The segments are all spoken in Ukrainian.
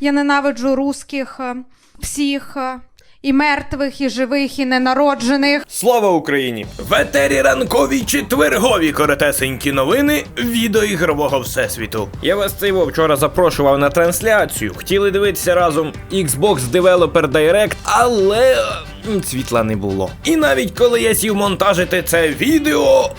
Я ненавиджу русських е, всіх. е, І мертвих, і живих, і ненароджених. Слава Україні! В етері ранкові четвергові коротесенькі новини відеоігрового всесвіту. Я вас цей вчора запрошував на трансляцію. Хотіли дивитися разом Xbox Developer Direct, але світла не було. І навіть коли я сів монтажити це відео,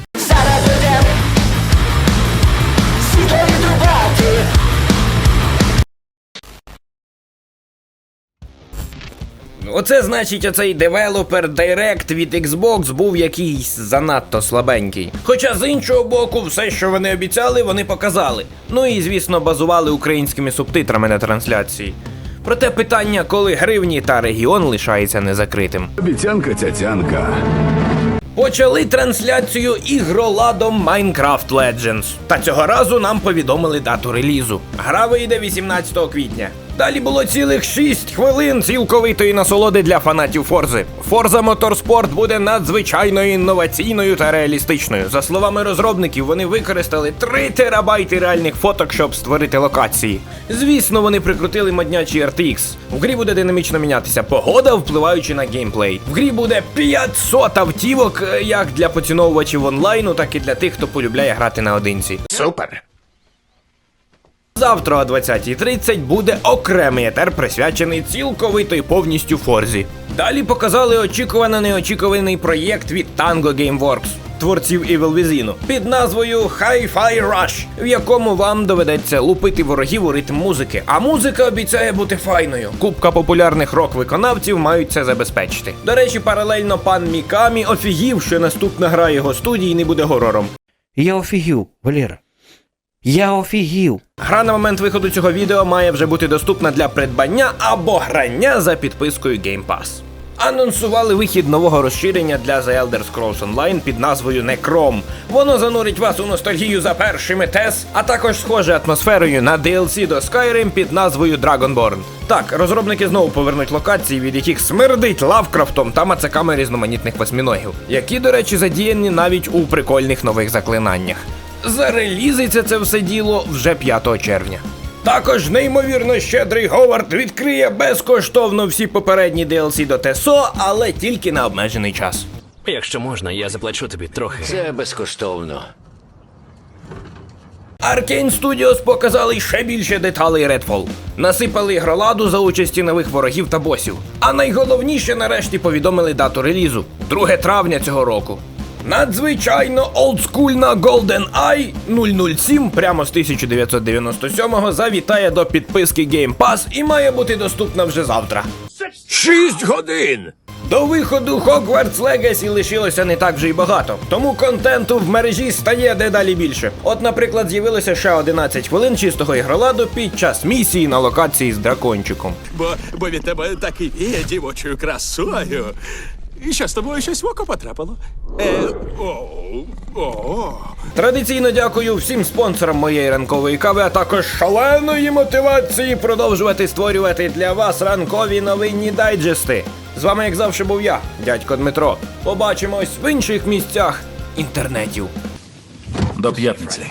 Оце значить, оцей девелопер Direct від Xbox був якийсь занадто слабенький. Хоча з іншого боку, все, що вони обіцяли, вони показали. Ну і звісно, базували українськими субтитрами на трансляції. Проте питання, коли гривні та регіон лишається незакритим. Обіцянка цяцянка. Почали трансляцію ігроладом Minecraft Legends. Та цього разу нам повідомили дату релізу. Гра вийде 18 квітня. Далі було цілих 6 хвилин цілковитої насолоди для фанатів Форзи. Forza Motorsport буде надзвичайно інноваційною та реалістичною. За словами розробників, вони використали 3 терабайти реальних фоток, щоб створити локації. Звісно, вони прикрутили моднячий RTX. В грі буде динамічно мінятися погода, впливаючи на геймплей. В грі буде 500 автівок, е, як для поціновувачів онлайну, так і для тих, хто полюбляє грати наодинці. Супер. Завтра о 20.30 буде окремий етер, присвячений цілковито і повністю Форзі. Далі показали очікувано неочікуваний проєкт від Tango Gameworks, творців Evil Within, під назвою Hi-Fi Rush, в якому вам доведеться лупити ворогів у ритм музики. А музика обіцяє бути файною. Купка популярних рок-виконавців мають це забезпечити. До речі, паралельно пан Мікамі офігів, що наступна гра його студії не буде горором. Я офігів, Валера. Я офігів. Гра на момент виходу цього відео має вже бути доступна для придбання або грання за підпискою Game Pass. Анонсували вихід нового розширення для The Elder Scrolls Online під назвою Necrom. Воно занурить вас у ностальгію за першими TES, а також схоже атмосферою на DLC до Skyrim під назвою Dragonborn. Так, розробники знову повернуть локації, від яких смердить лавкрафтом та мацаками різноманітних восьміногів, які, до речі, задіяні навіть у прикольних нових заклинаннях. Зарелізиться це все діло вже 5 червня. Також неймовірно щедрий Говард відкриє безкоштовно всі попередні DLC до ТСО, але тільки на обмежений час. Якщо можна, я заплачу тобі трохи. Це безкоштовно. Arkane Studios показали ще більше деталей Redfall. Насипали ігроладу за участі нових ворогів та босів. А найголовніше нарешті повідомили дату релізу 2 травня цього року. Надзвичайно олдскульна GoldenEye 007 прямо з 1997-го завітає до підписки Game Pass і має бути доступна вже завтра. Шість годин. До виходу Hogwarts Legacy лишилося не так вже й багато, тому контенту в мережі стає дедалі більше. От, наприклад, з'явилося ще 11 хвилин чистого ігроладу під час місії на локації з дракончиком. Бо, бо від тебе так і віє дівочою красою. І що з тобою щось в око потрапило? Е, о, о. Традиційно дякую всім спонсорам моєї ранкової кави, а також шаленої мотивації продовжувати створювати для вас ранкові новинні дайджести. З вами, як завжди, був я, дядько Дмитро. Побачимось в інших місцях інтернетів. До п'ятниці.